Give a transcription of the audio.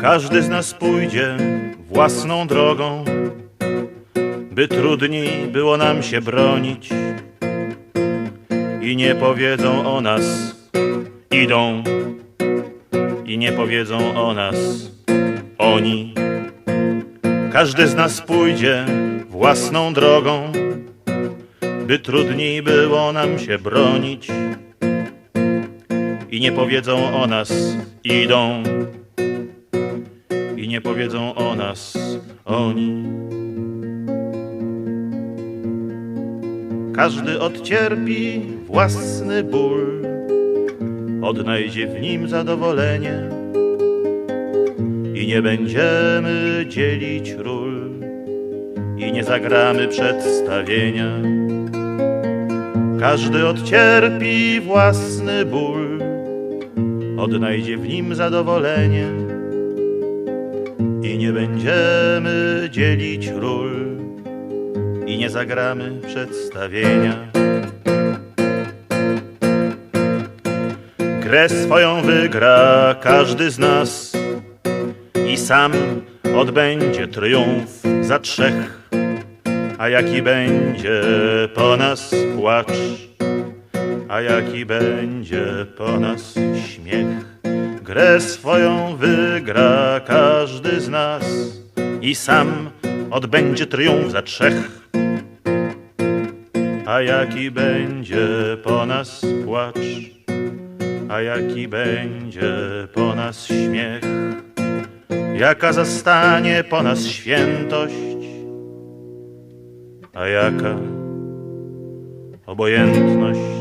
Każdy z nas pójdzie własną drogą, by trudniej było nam się bronić. I nie powiedzą o nas, idą, i nie powiedzą o nas, oni. Każdy z nas pójdzie własną drogą, by trudniej było nam się bronić. I nie powiedzą o nas, idą, nie powiedzą o nas, oni. Każdy odcierpi własny ból, odnajdzie w nim zadowolenie i nie będziemy dzielić ról i nie zagramy przedstawienia. Każdy odcierpi własny ból, odnajdzie w nim zadowolenie nie będziemy dzielić ról i nie zagramy przedstawienia. Grę swoją wygra każdy z nas i sam odbędzie triumf za trzech. A jaki będzie po nas płacz, a jaki będzie po nas śmiech. Grę swoją wygra każdy z nas i sam odbędzie triumf za trzech. A jaki będzie po nas płacz, a jaki będzie po nas śmiech. Jaka zastanie po nas świętość, a jaka obojętność.